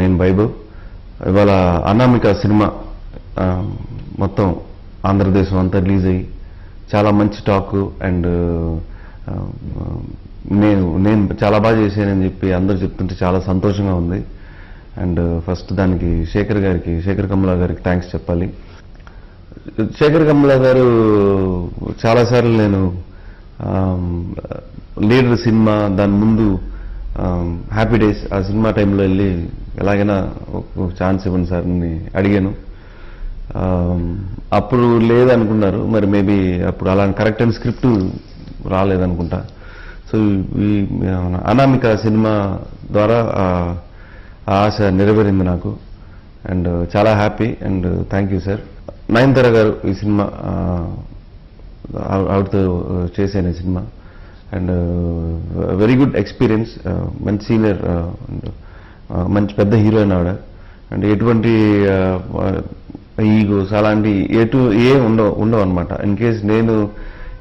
నేను బైబుల్. ఇవాళ అనామిక సినిమా మొత్తం ఆంధ్రదేశం అంతా రిలీజ్ అయ్యి చాలా మంచి టాక్ అండ్ నేను నేను చాలా బాగా చేశానని చెప్పి అందరూ చెప్తుంటే చాలా సంతోషంగా ఉంది. అండ్ ఫస్ట్ దానికి శేఖర్ గారికి శేఖర్ కమలా గారికి థ్యాంక్స్ చెప్పాలి. శేఖర్ కమలా గారు చాలాసార్లు నేను లీడర్ సినిమా దాని ముందు Um, హ్యాపీ డేస్ ఆ సినిమా టైంలో వెళ్ళి ఎలాగైనా ఒక ఛాన్స్ ఇవ్వండి సార్ అని అడిగాను. Um, అప్పుడు లేదనుకున్నారు మరి మేబీ అప్పుడు అలా కరెక్ట్ అయిన స్క్రిప్ట్ రాలేదనుకుంటా. సో ఈ అనామిక సినిమా ద్వారా ఆశ నెరవేరింది నాకు. అండ్ uh, చాలా happy and thank you sir Nayanthara గారు ఈ సినిమా ఆవిడతో uh, చేశాను ఈ సినిమా. అండ్ వెరీ గుడ్ ఎక్స్పీరియన్స్ మంచి సీనియర్ uh, uh, మంచి పెద్ద హీరోయిన్ ఆవిడ అండ్ ఎటువంటి uh, ఈగోస్ అలాంటి ఎటు ఏ ఉండవు ఉండవు అనమాట ఇన్ కేస్ నేను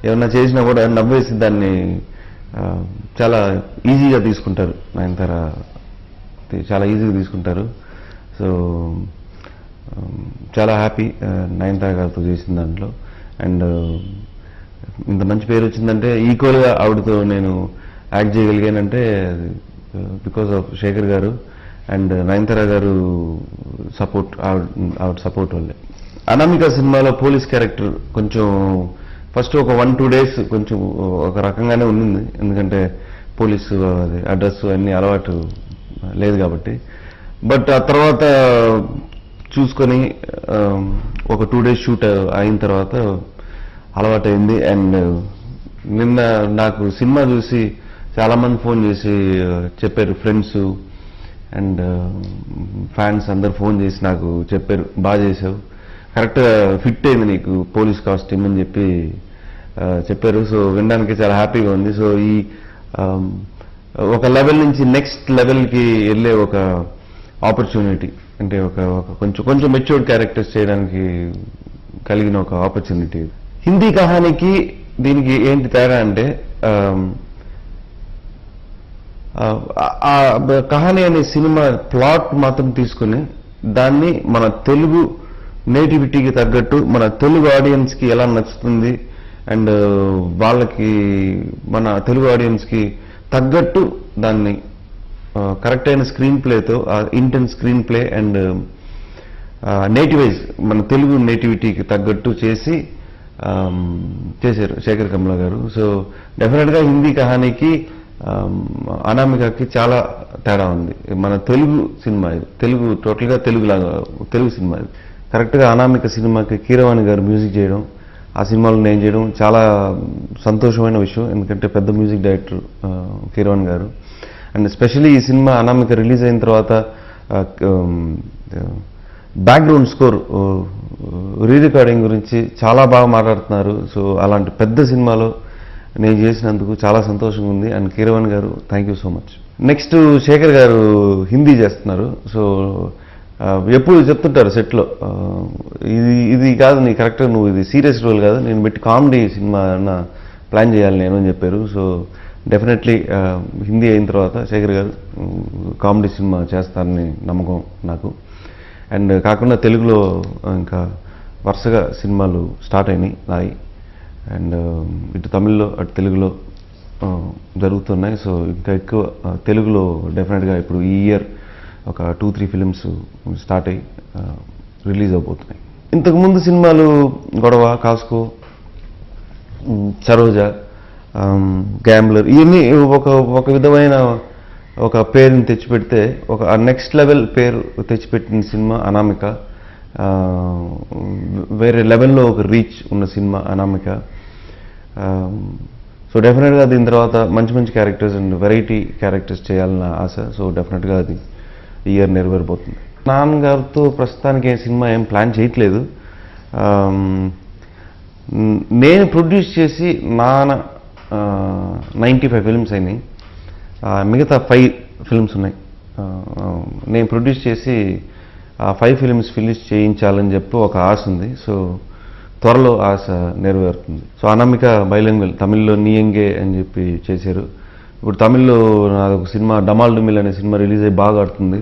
ఏమన్నా చేసినా కూడా నవ్వేసి దాన్ని చాలా ఈజీగా తీసుకుంటారు. నయనతార చాలా ఈజీగా తీసుకుంటారు. సో um, చాలా హ్యాపీ నయనతార గారితో చేసిన దాంట్లో. అండ్ ఇంత మంచి పేరు వచ్చిందంటే ఈక్వల్గా ఆవిడతో నేను యాక్ట్ చేయగలిగానంటే బికాస్ ఆఫ్ uh, శేఖర్ గారు అండ్ uh, నయనతార గారు సపోర్ట్ ఆవిడ ఆవిడ సపోర్ట్ వల్లే అనామిక సినిమాలో పోలీస్ క్యారెక్టర్ కొంచెం ఫస్ట్ ఒక వన్ టూ డేస్ కొంచెం uh, ఒక రకంగానే ఉండింది ఎందుకంటే పోలీసు అది అడ్రస్ అన్ని అలవాటు లేదు కాబట్టి. బట్ ఆ తర్వాత చూసుకొని um, ఒక టూ డేస్ షూట్ అయిన తర్వాత అలవాటైంది. అండ్ నిన్న నాకు సినిమా చూసి చాలామంది ఫోన్ చేసి చెప్పారు ఫ్రెండ్స్. అండ్ ఫ్యాన్స్ అందరు ఫోన్ చేసి నాకు చెప్పారు. బాగా చేసావు. కరెక్ట్గా ఫిట్ అయింది నీకు పోలీస్ కాస్ట్యూమ్ అని చెప్పి చెప్పారు. సో వినడానికి చాలా హ్యాపీగా ఉంది. సో ఈ ఒక లెవెల్ నుంచి నెక్స్ట్ లెవెల్కి వెళ్ళే ఒక ఆపర్చునిటీ అంటే ఒక ఒక కొంచెం కొంచెం మెచ్యూర్డ్ క్యారెక్టర్స్ చేయడానికి కలిగిన ఒక ఆపర్చునిటీ హిందీ కహానికి దీనికి ఏంటి తేడా అంటే కహాని అనే సినిమా ప్లాట్ మాత్రం తీసుకుని దాన్ని మన తెలుగు నేటివిటీకి తగ్గట్టు మన తెలుగు ఆడియన్స్కి ఎలా నచ్చుతుంది అండ్ వాళ్ళకి మన తెలుగు ఆడియన్స్కి తగ్గట్టు దాన్ని కరెక్ట్ అయిన screen ప్లేతో intense screen play and nativise మన తెలుగు నేటివిటీకి తగ్గట్టు చేసి చేశారు శేఖర్ కమల గారు. సో డెఫినెట్గా హిందీ కహానీకి అనామికకి చాలా తేడా ఉంది. మన తెలుగు సినిమా ఇది. తెలుగు టోటల్గా తెలుగు లాగా తెలుగు సినిమా ఇది. కరెక్ట్గా అనామిక సినిమాకి కీరవాణి గారు మ్యూజిక్ చేయడం ఆ సినిమాలో నేను చేయడం చాలా సంతోషమైన విషయం. ఎందుకంటే పెద్ద మ్యూజిక్ డైరెక్టర్ కీరవాణి గారు. అండ్ స్పెషల్లీ ఈ సినిమా అనామిక రిలీజ్ అయిన తర్వాత బ్యాక్గ్రౌండ్ స్కోర్ రీ రికార్డింగ్ గురించి చాలా బాగా మాట్లాడుతున్నారు. సో అలాంటి పెద్ద సినిమాలో నేను చేసినందుకు చాలా సంతోషంగా ఉంది. అండ్ కీరవన్ గారు thank you so much next Shekhar గారు హిందీ చేస్తున్నారు. సో ఎప్పుడు చెప్తుంటారు సెట్లో ఇది ఇది కాదు నీ కరెక్ట్గా నువ్వు ఇది సీరియస్ రోల్ కాదు నేను పెట్టి కామెడీ సినిమా అన్న ప్లాన్ చేయాలి నేను అని చెప్పారు. సో డెఫినెట్లీ హిందీ అయిన తర్వాత శేఖర్ గారు కామెడీ సినిమా చేస్తారని నమ్మకం నాకు. అండ్ కాకుండా తెలుగులో ఇంకా వరుసగా సినిమాలు స్టార్ట్ అయినాయి నాయి. అండ్ ఇటు తమిళ్ళో అటు తెలుగులో జరుగుతున్నాయి. సో ఇంకా ఎక్కువ తెలుగులో డెఫినెట్గా ఇప్పుడు ఈ ఇయర్ ఒక టూ త్రీ ఫిలిమ్స్ స్టార్ట్ అయ్యి రిలీజ్ అవబోతున్నాయి. ఇంతకుముందు సినిమాలు గొడవ కాస్కో సరోజ గ్యాంబ్లర్ ఇవన్నీ ఒక ఒక విధమైన ఒక పేరుని తెచ్చిపెడితే ఒక నెక్స్ట్ లెవెల్ పేరు తెచ్చిపెట్టిన సినిమా అనామిక. వేరే లెవెల్లో ఒక రీచ్ ఉన్న సినిమా అనామిక. సో డెఫినెట్గా దీని తర్వాత మంచి మంచి క్యారెక్టర్స్ అండ్ వెరైటీ క్యారెక్టర్స్ చేయాలన్న ఆశ. సో డెఫినెట్గా అది ఇయర్ నెరవేరిపోతుంది నాన్నగారితో ప్రస్తుతానికి ఏ సినిమా ఏం ప్లాన్ చేయట్లేదు. నేను ప్రొడ్యూస్ చేసి నాన్న నైంటీ ఫైవ్ ఫిల్మ్స్ అయినాయి. మిగతా ఫైవ్ ఫిల్మ్స్ ఉన్నాయి. నేను ప్రొడ్యూస్ చేసి ఆ ఫైవ్ ఫిల్మ్స్ ఫినిష్ చేయించాలని చెప్పి ఒక ఆశ ఉంది. సో త్వరలో ఆశ నెరవేరుతుంది. సో అనామిక బైలింగ్వల్ తమిళ్ళో నీయంగే అని చెప్పి చేశారు. ఇప్పుడు తమిళ్ళో నాది ఒక సినిమా డమాల్ డుమిల్ అనే సినిమా రిలీజ్ అయ్యి బాగా ఆడుతుంది.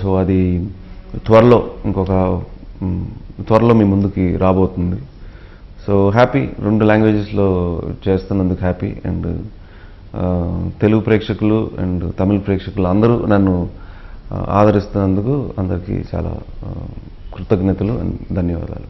సో అది త్వరలో ఇంకొక త్వరలో మీ ముందుకి రాబోతుంది. సో హ్యాపీ రెండు లాంగ్వేజెస్లో చేస్తున్నందుకు హ్యాపీ అండ్ తెలుగు ప్రేక్షకులు అండ్ తమిళ ప్రేక్షకులు అందరూ నన్ను ఆదరిస్తున్నందుకు అందరికీ చాలా కృతజ్ఞతలు అండ్ ధన్యవాదాలు.